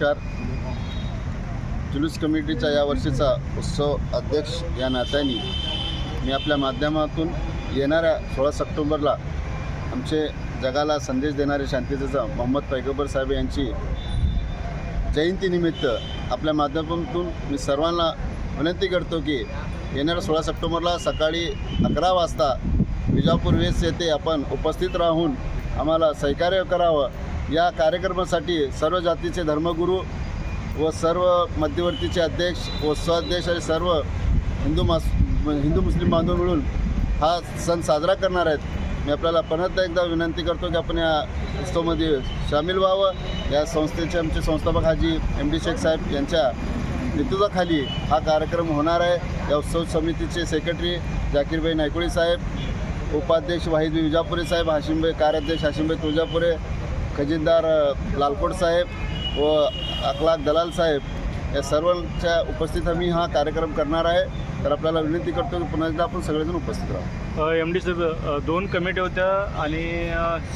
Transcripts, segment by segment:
नमस्कार. जुलूस कमिटीच्या यावर्षीचा उत्सव अध्यक्ष या नात्याने मी आपल्या माध्यमातून येणाऱ्या सोळा सप्टेंबरला आमचे जगाला संदेश देणारे शांततेचा मोहम्मद पैगंबर साहेब यांची जयंतीनिमित्त आपल्या माध्यमातून मी सर्वांना विनंती करतो की येणाऱ्या सोळा सप्टेंबरला सकाळी अकरा वाजता विजापूर वेस येथे आपण उपस्थित राहून आम्हाला सहकार्य करावं. या कार्यक्रमासाठी सर्व जातीचे धर्मगुरू व सर्व मध्यवर्तीचे अध्यक्ष व स्वाध्यक्ष आणि सर्व हिंदू मास हिंदू मुस्लिम बांधव मिळून हा सण साजरा करणार आहेत. मी आपल्याला परत एकदा विनंती करतो की आपण या उत्सवामध्ये सामील व्हावं. या संस्थेचे आमचे संस्थापक हाजी एम डी शेख साहेब यांच्या नेतृत्वाखाली हा कार्यक्रम होणार आहे. या उत्सव समितीचे सेक्रेटरी जाकीरभाई नायकोळी साहेब उपाध्यक्ष वाहिद विजापुरे साहेब हाशिमभाई कार्याध्यक्ष हाशिमभाई तुळजापुरे खजिनदार लालकोट साहेब व अखलाक दलाल साहेब या सर्वांच्या उपस्थित आम्ही हा कार्यक्रम करणार आहे. तर आपल्याला विनंती करतो की पुन्हा एकदा आपण सगळेजण उपस्थित राहू. एम डी साहेब दोन कमिटी होत्या आणि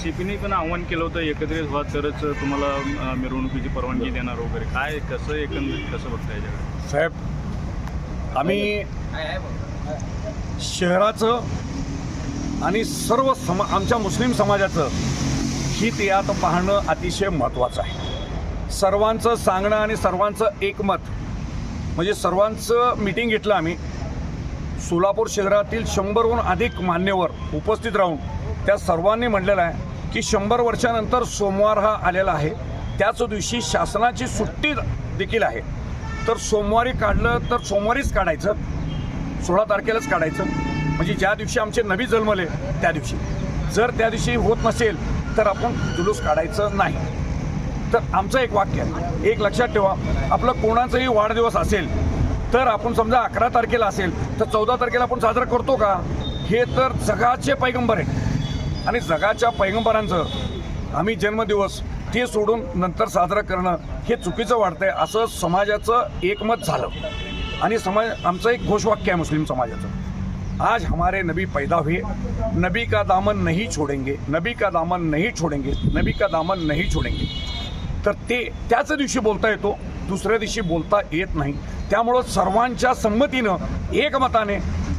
सी पीने पण आव्हान केलं होतं एकत्रित व्हा तरच तुम्हाला मिरवणुकीची परवानगी देणार वगैरे. काय कसं एकंदरीत कसं बघता याच्याकडे? साहेब आम्ही शहराचं आणि सर्व समा आमच्या मुस्लिम समाजाचं हित यात पाहणं अतिशय महत्त्वाचं आहे. सर्वांचं सांगणं आणि सर्वांचं एकमत म्हणजे सर्वांचं मिटिंग घेतलं आम्ही सोलापूर शहरातील शंभरहून अधिक मान्यवर उपस्थित राहून त्या सर्वांनी म्हटलेलं आहे की शंभर वर्षानंतर सोमवार हा आलेला आहे. त्याच दिवशी शासनाची सुट्टी देखील आहे. तर सोमवारी काढलं तर सोमवारीच काढायचं सोळा तारखेलाच काढायचं. म्हणजे ज्या दिवशी आमचे नवी जन्मले त्या दिवशी. जर त्या दिवशी होत नसेल तर आपण जुलूस काढायचं नाही. तर आमचं एक वाक्य आहे. एक लक्षात ठेवा. आपलं कोणाचाही वाढदिवस असेल तर आपण समजा अकरा तारखेला असेल तर चौदा तारखेला आपण साजरा करतो का? हे तर जगाचे पैगंबर आहेत. आणि जगाच्या पैगंबरांचं आम्ही जन्मदिवस ते सोडून नंतर साजरा करणं हे चुकीचं वाटतंय असं समाजाचं एकमत झालं. आणि समाज आमचं एक घोषवाक्य आहे मुस्लिम समाजाचं. आज हमारे नबी पैदा हुए। नबी का दामन नहीं छोड़ेंगे। नबी का दामन नहीं छोड़ेंगे। नबी का दामन नहीं छोड़ेंगे। तर ते त्याच दिवशी बोलता येतो दुसऱ्या दिवशी बोलता येत नाही. त्यामुळं सर्वांच्या संमतीनं एकमताने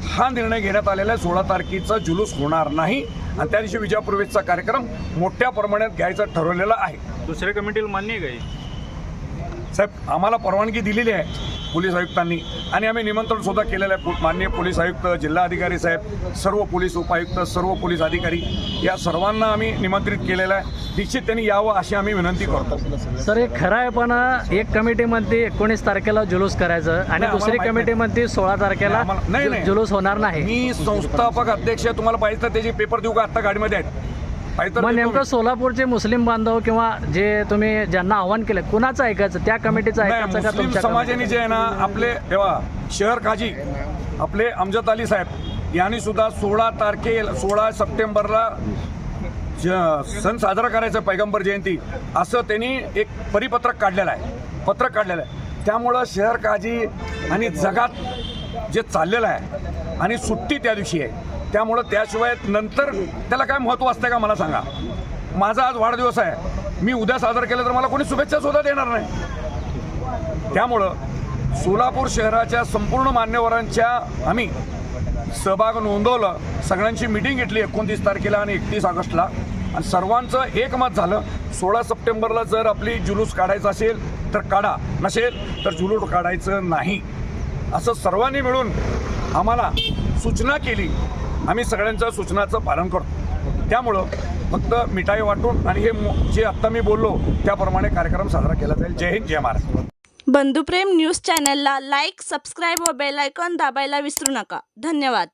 हा निर्णय घेण्यात आलेला आहे. सोळा तारखेचा जुलूस होणार नाही. आणि त्या दिवशी विजयापूर्वेचा कार्यक्रम मोठ्या प्रमाणात घ्यायचा ठरवलेला आहे. दुसऱ्या कमिटीला मान्य आहे काही साहेब आम्हाला परवानगी दिलेली आहे. पोलीस आयुक्तांनी आणि आम्ही निमंत्रण सुद्धा केलेलं आहे. माननीय पोलीस आयुक्त जिल्हाधिकारी साहेब सर्व पोलीस उपायुक्त सर्व पोलीस अधिकारी या सर्वांना आम्ही निमंत्रित केलेलं आहे. निश्चित त्यांनी यावं अशी आम्ही विनंती करतो. सर हे खरं आहे पण एक कमिटीमध्ये एकोणीस तारखेला जुलूस करायचं आणि दुसरी कमिटीमध्ये सोळा तारखेला नाही, जुलूस होणार नाही. मी संस्थापक अध्यक्ष. तुम्हाला पाहिजे तर त्याचे पेपर देऊ का? आत्ता गाडीमध्ये आहेत. मग नेमकं. सोलापूरचे मुस्लिम बांधव किंवा जे तुम्ही ज्यांना आव्हान केलं कुणाचं ऐकायचं? त्या कमिटीचं ऐकायचं का मुस्लिम तुमच्या समाजाने जे आहे ना आपले तेव्हा शहर काजी आपले अमजद अली साहेब यांनी सुद्धा सोळा तारखे सोळा सप्टेंबरला ज- सण साजरा करायचा पैगंबर जयंती असं त्यांनी एक परिपत्रक काढलेलं आहे. पत्रक काढलेलं आहे. त्यामुळं शहर काजी आणि जगात जे चाललेलं आहे आणि सुट्टी त्या दिवशी आहे. त्यामुळं त्याशिवाय नंतर त्याला काय महत्त्व असतं का मला सांगा. माझा आज वाढदिवस आहे. मी उद्या साजरा केलं तर मला कोणी शुभेच्छा सुद्धा देणार नाही. त्यामुळं सोलापूर शहराच्या संपूर्ण मान्यवरांच्या आम्ही सहभाग नोंदवलं. सगळ्यांची मिटिंग घेतली एकोणतीस तारखेला आणि एकतीस ऑगस्टला. आणि सर्वांचं एकमत झालं. सोळा सप्टेंबरला जर आपली जुलूस काढायचा असेल तर काढा. नसेल तर जुलूस काढायचं नाही. असं सर्वांनी मिळून आम्हाला सूचना केली. आम्ही सगळ्यांच्या सूचनाचं पालन करतो. त्यामुळं फक्त मिठाई वाटून आणि हे जे आत्ता मी बोललो त्याप्रमाणे कार्यक्रम साजरा केला जाईल. जय हिंद जय महाराष्ट्र. बंधुप्रेम न्यूज चॅनलला लाईक सबस्क्राईब व बेलायकॉन दाबायला विसरू नका. धन्यवाद.